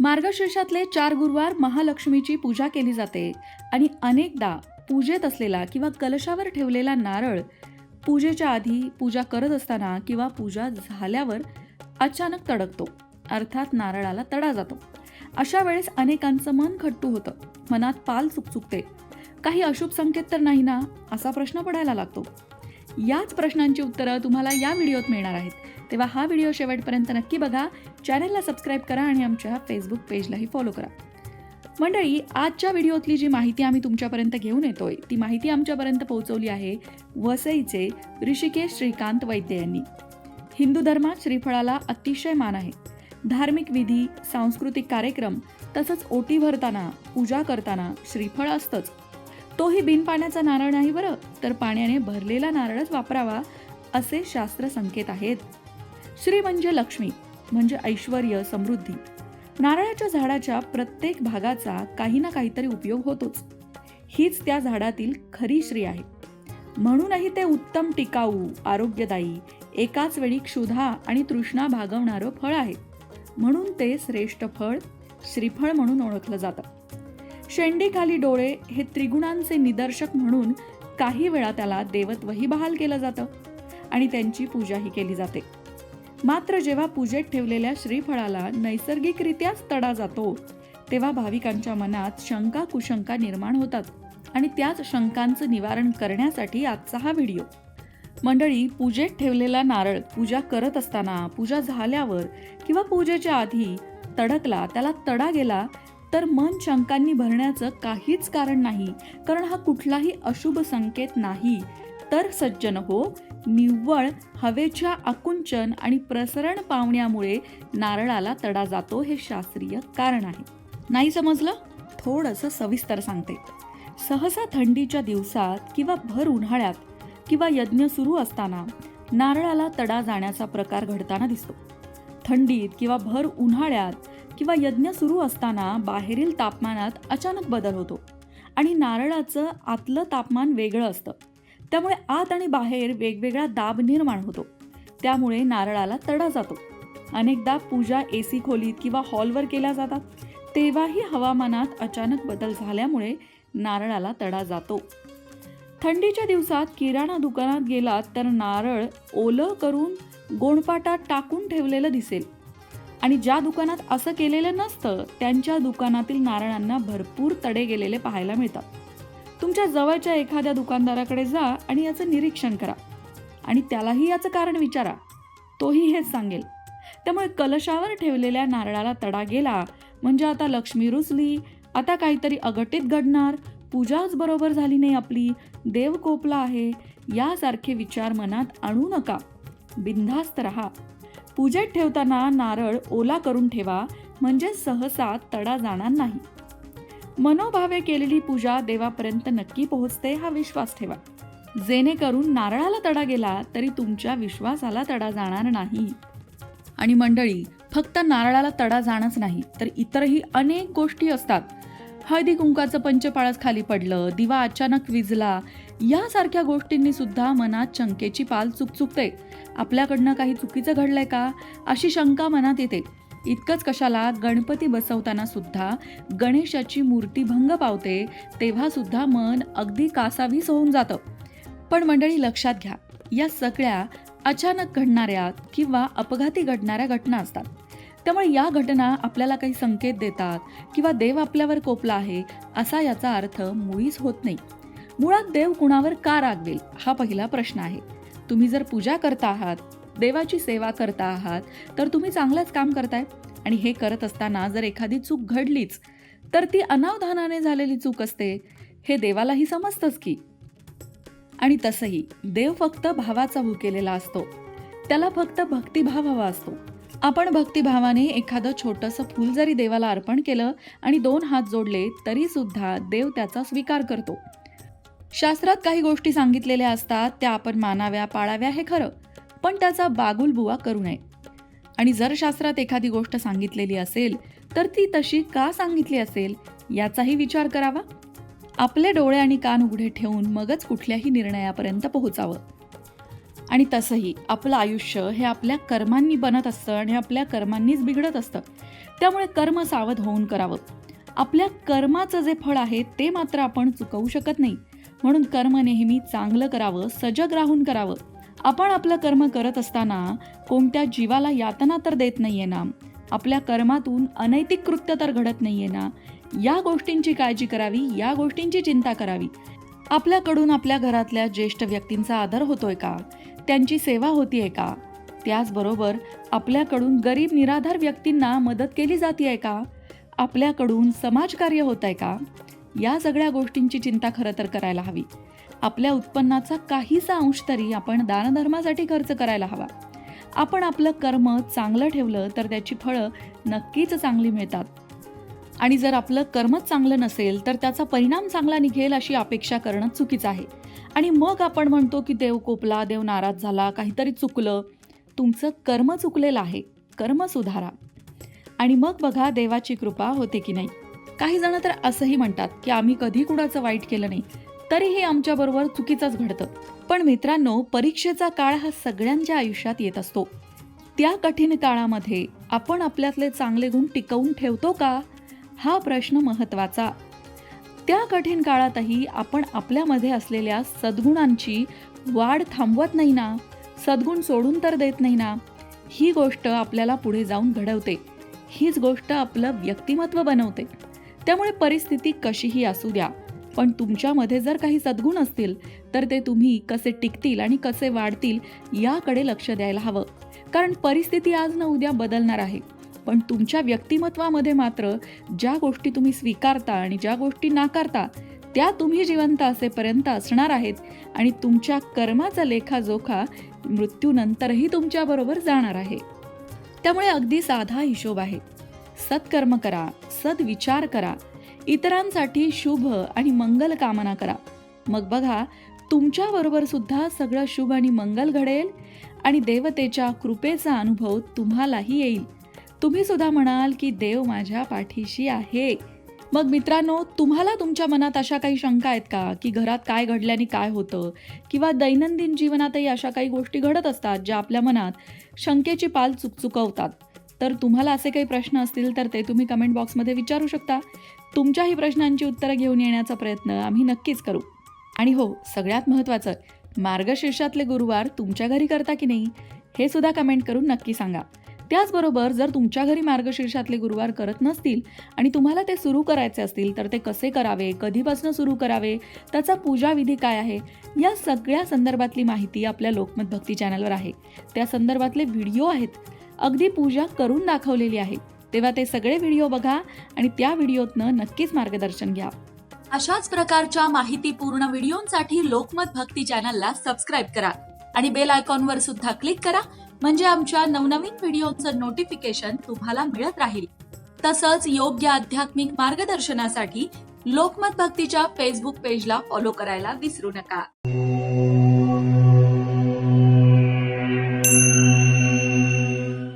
मार्गशीर्षातले चार गुरुवार महालक्ष्मीची पूजा केली जाते आणि अनेकदा पूजेत असलेला किंवा कलशावर ठेवलेला नारळ पूजेच्या आधी पूजा करत असताना किंवा पूजा झाल्यावर अचानक तडकतो. अर्थात नारळाला तडा जातो. अशा वेळेस अनेकांचं मन खट्टू होतं. मनात पाल चुकचुकते. काही अशुभ संकेत तर नाही ना? असा प्रश्न पडायला लागतो. याच प्रश्नांची उत्तरं तुम्हाला या व्हिडिओत मिळणार आहेत. तेव्हा हा व्हिडिओ शेवटपर्यंत नक्की बघा. चॅनलला सबस्क्राईब करा आणि आमच्या फेसबुक पेजलाही फॉलो करा. मंडळी आजच्या व्हिडिओतली जी माहिती आम्ही तुमच्यापर्यंत घेऊन येतोय ती माहिती आमच्यापर्यंत पोहोचवली आहे वसईचे ऋषिकेश श्रीकांत वैद्य यांनी. हिंदू धर्मात श्रीफळाला अतिशय मान आहे. धार्मिक विधी सांस्कृतिक कार्यक्रम तसंच ओटी भरताना पूजा करताना श्रीफळ असतंच. तोही बिन पाण्याचा नारळ नाही बरं. तर पाण्याने भरलेला नारळच वापरावा असे शास्त्र संकेत आहेत. श्री म्हणजे लक्ष्मी म्हणजे ऐश्वर समृद्धी. नारळाच्या झाडाच्या प्रत्येक भागाचा काही ना काहीतरी उपयोग होतोच. हीच त्या झाडातील खरी श्री आहे. म्हणूनही ते उत्तम टिकाऊ आरोग्यदायी एकाच वेळी क्षुधा आणि तृष्णा भागवणारं फळ आहे. म्हणून ते श्रेष्ठ फळ श्रीफळ म्हणून ओळखलं जातं. शेंडीखाली डोळे हे त्रिगुणांचे निदर्शक म्हणून काही वेळा त्याला देवत्वही बहाल केलं जातं आणि त्यांची पूजाही केली जाते. मात्र जेव्हा पूजेत ठेवलेल्या श्रीफळाला नैसर्गिकरित्याच तडा जातो तेव्हा भाविकांच्या मनात शंका कुशंका निर्माण होतात आणि त्याच शंकांचं निवारण करण्यासाठी आजचा हा व्हिडिओ. मंडळी पूजेत ठेवलेला नारळ पूजा करत असताना पूजा झाल्यावर किंवा पूजेच्या आधी तडकला त्याला तडा गेला तर मन शंकांनी भरण्याचं काहीच कारण नाही कारण हा कुठलाही अशुभ संकेत नाही. तर सज्जन हो निव्वळ हवेच्या आकुंचन आणि प्रसरण पावण्यामुळे नारळाला तडा जातो हे शास्त्रीय कारण आहे. नाही समजलं? थोडंसं सविस्तर सांगते. सहसा थंडीच्या दिवसात किंवा भर उन्हाळ्यात किंवा यज्ञ सुरू असताना नारळाला तडा जाण्याचा प्रकार घडताना दिसतो. थंडीत किंवा भर उन्हाळ्यात किंवा यज्ञ सुरू असताना बाहेरील तापमानात अचानक बदल होतो आणि नारळाचं आतलं तापमान वेगळं असतं. त्यामुळे आत आणि बाहेर वेगवेगळा दाब निर्माण होतो. त्यामुळे नारळाला तडा जातो. अनेकदा पूजा ए सी खोलीत किंवा हॉलवर केल्या जातात. तेव्हाही हवामानात अचानक बदल झाल्यामुळे नारळाला तडा जातो. थंडीच्या दिवसात किराणा दुकानात गेलात तर नारळ ओलं करून गोणपाटात टाकून ठेवलेलं दिसेल. आणि ज्या दुकानात असं केलेलं नसतं त्यांच्या दुकानातील नारळांना भरपूर तडे गेलेले पाहायला मिळतात. तुमच्या जवळच्या एखाद्या दुकानदाराकडे जा आणि याचं निरीक्षण करा. आणि त्यालाही याचं कारण विचारा. तोही हेच सांगेल. त्यामुळे कलशावर ठेवलेल्या नारळाला तडा गेला म्हणजे आता लक्ष्मी रुजली आता काहीतरी अघटित घडणार पूजाच बरोबर झाली नाही आपली देव कोपला आहे यासारखे विचार मनात आणू नका. बिनधास्त रहा. पूजेत ठेवताना नारळ ओला करून ठेवा म्हणजे सहसा तडा जाणार नाही. मनोभावे केलेली पूजा देवापर्यंत नक्की पोहोचते हा विश्वास ठेवा. जेणेकरून नारळाला तडा गेला तरी तुमच्या विश्वासाला तडा जाणार नाही. आणि मंडळी फक्त नारळाला तडा जाणंच नाही तर इतरही अनेक गोष्टी असतात. हळदी कुंकाचं पंचपाळच खाली पडलं दिवा अचानक विजला यासारख्या गोष्टींनी सुद्धा मनात शंकेची पाल चुकचुकते. आपल्याकडनं काही चुकीचं घडलंय का? अशी शंका मनात येते. इतकंच कशाला गणपती बसवताना सुद्धा गणेशाची मूर्ती भंग पावते तेव्हा सुद्धा मन अगदी कासावीस होऊन जातं. पण मंडळी लक्षात घ्या या सगळ्या अचानक घडणाऱ्या किंवा अपघाती घडणाऱ्या घटना असतात. त्यामुळे या घटना आपल्याला काही संकेत देतात किंवा देव आपल्यावर कोपला आहे असा याचा अर्थ मुळीच होत नाही. मुळात देव कुणावर का रागवेल हा पहिला प्रश्न आहे. तुम्ही जर पूजा करता आहात देवाची सेवा करता आहात तर तुम्ही चांगलंच काम करताय. आणि हे करत असताना जर एखादी चूक घडलीच तर ती अनावधानाने झालेली चूक असते. हे देवालाही समजतंच की. आणि तसंही देव फक्त भावाचा भुकेलेला असतो. त्याला फक्त भक्तिभाव हवा असतो. आपण भक्तिभावाने एखादं छोटंसं फूल जरी देवाला अर्पण केलं आणि दोन हात जोडले तरी सुद्धा देव त्याचा स्वीकार करतो. शास्त्रात काही गोष्टी सांगितलेल्या असतात त्या आपण मानाव्या पाळाव्या हे खरं पण त्याचा बागुलबुवा करू नये. आणि जर शास्त्रात एखादी गोष्ट सांगितलेली असेल तर ती तशी का सांगितली असेल याचाही विचार करावा. आपले डोळे आणि कान उघडे ठेवून मगच कुठल्याही निर्णयापर्यंत पोहोचावं. आणि तसंही आपलं आयुष्य हे आपल्या कर्मांनी बनत असतं आणि आपल्या कर्मांनीच बिघडत असतं. त्यामुळे कर्म सावध होऊन करावं. आपल्या कर्माचं जे फळ आहे ते मात्र आपण चुकवू शकत नाही. म्हणून कर्म नेहमी चांगलं करावं सजग राहून करावं. आपण आपलं कर्म करत असताना कोणत्या जीवाला यातना तर देत नाहीये ना? आपल्या कर्मातून अनैतिक कृत्य तर घडत नाहीये ना? या गोष्टींची काळजी करावी या गोष्टींची चिंता करावी. आपल्याकडून आपल्या घरातल्या ज्येष्ठ व्यक्तींचा आदर होतोय का? त्यांची सेवा होतीये का? त्याचबरोबर आपल्याकडून गरीब निराधार व्यक्तींना मदत केली जाते का? आपल्याकडून समाजकार्य होत आहे का? या सगळ्या गोष्टींची चिंता खरं तर करायला हवी. आपल्या उत्पन्नाचा काहीसा अंश तरी आपण दानधर्मासाठी खर्च करायला हवा. आपण आपलं कर्म चांगलं ठेवलं तर त्याची फळं नक्कीच चांगली मिळतात. आणि जर आपलं कर्मच चांगलं नसेल तर त्याचा परिणाम चांगला निघेल अशी अपेक्षा करणं चुकीचं आहे. आणि मग आपण म्हणतो की देव कोपला देव नाराज झाला काहीतरी चुकलं. तुमचं कर्म चुकलेलं आहे. कर्म सुधारा. आणि मग बघा देवाची कृपा होते की नाही. काही जण तर असंही म्हणतात की आम्ही कधी कुणाचं वाईट केलं नाही तरीही आमच्याबरोबर चुकीचंच घडतं. पण मित्रांनो परीक्षेचा काळ हा सगळ्यांच्या आयुष्यात येत असतो. त्या कठीण काळामध्ये आपण आपल्यातले चांगले गुण टिकवून ठेवतो का? हा प्रश्न महत्त्वाचा त्या कठीण काळातही आपण आपल्यामध्ये असलेल्या सद्गुणांची वाढ थांबवत नाही ना? सद्गुण सोडून तर देत नाही ना? ही गोष्ट आपल्याला पुढे जाऊन घडवते. हीच गोष्ट आपलं व्यक्तिमत्व बनवते. त्यामुळे परिस्थिती कशीही असू द्या. पण तुमच्यामध्ये जर काही सद्गुण असतील तर ते तुम्ही कसे टिकतील आणि कसे वाढतील याकडे लक्ष द्यायला हवं. कारण परिस्थिती आज न उद्या बदलणार आहे. पण तुमच्या व्यक्तिमत्वामध्ये मात्र ज्या गोष्टी तुम्ही स्वीकारता आणि ज्या गोष्टी नाकारता त्या तुम्ही जिवंत असेपर्यंत असणार आहेत आणि तुमच्या कर्माचा लेखाजोखा मृत्यूनंतरही तुमच्याबरोबर जाणार आहे. त्यामुळे अगदी साधा हिशोब आहे. सत्कर्म करा सद्विचार करा. इतरांसाठी शुभ आणि मंगल कामना करा. मग बघा तुमच्याबरोबर सुद्धा सगळं शुभ आणि मंगल घडेल आणि देवतेच्या कृपेचा अनुभव तुम्हालाही येईल. तुम्ही सुद्धा म्हणाल की देव माझ्या पाठीशी आहे. मग मित्रांनो तुम्हाला तुमच्या मनात अशा काही शंका आहेत का? की घरात काय घडल्याने काय होतं? किंवा दैनंदिन जीवनातही अशा काही गोष्टी घडत असतात ज्या आपल्या मनात शंकेची पाल चुकचुकवतात? तर तुम्हाला असे काही प्रश्न असतील तर ते तुम्ही कमेंट बॉक्समध्ये विचारू शकता. तुमच्याही प्रश्नांची उत्तरं घेऊन येण्याचा प्रयत्न आम्ही नक्कीच करू. आणि हो सगळ्यात महत्त्वाचं मार्गशीर्षातले गुरुवार तुमच्या घरी करता की नाही हे सुद्धा कमेंट करून नक्की सांगा. त्याचबरोबर जर तुमच्या घरी मार्गशीर्षातले गुरुवार करत नसतील आणि तुम्हाला ते सुरू करायचे असतील तर ते कसे करावे कधीपासून सुरू करावे त्याचा पूजाविधी काय आहे या सगळ्या संदर्भातली माहिती आपल्या लोकमत भक्ती चॅनलवर आहे. त्या संदर्भातले व्हिडिओ आहेत अगदी पूजा करून दाखवलेली आहे. तेव्हा ते सगळे व्हिडिओ बघा आणि त्या व्हिडिओतनं नक्कीच मार्गदर्शन घ्या. अशाच प्रकारच्या माहितीपूर्ण व्हिडिओंसाठी लोकमत भक्ती चॅनलला सबस्क्राईब करा आणि बेल आयकॉनवर सुद्धा क्लिक करा म्हणजे आमच्या नवनवीन व्हिडिओचं नोटिफिकेशन तुम्हाला मिळत राहील. तसंच योग्य आध्यात्मिक मार्गदर्शनासाठी लोकमत भक्तीच्या फेसबुक पेजला फॉलो करायला विसरू नका.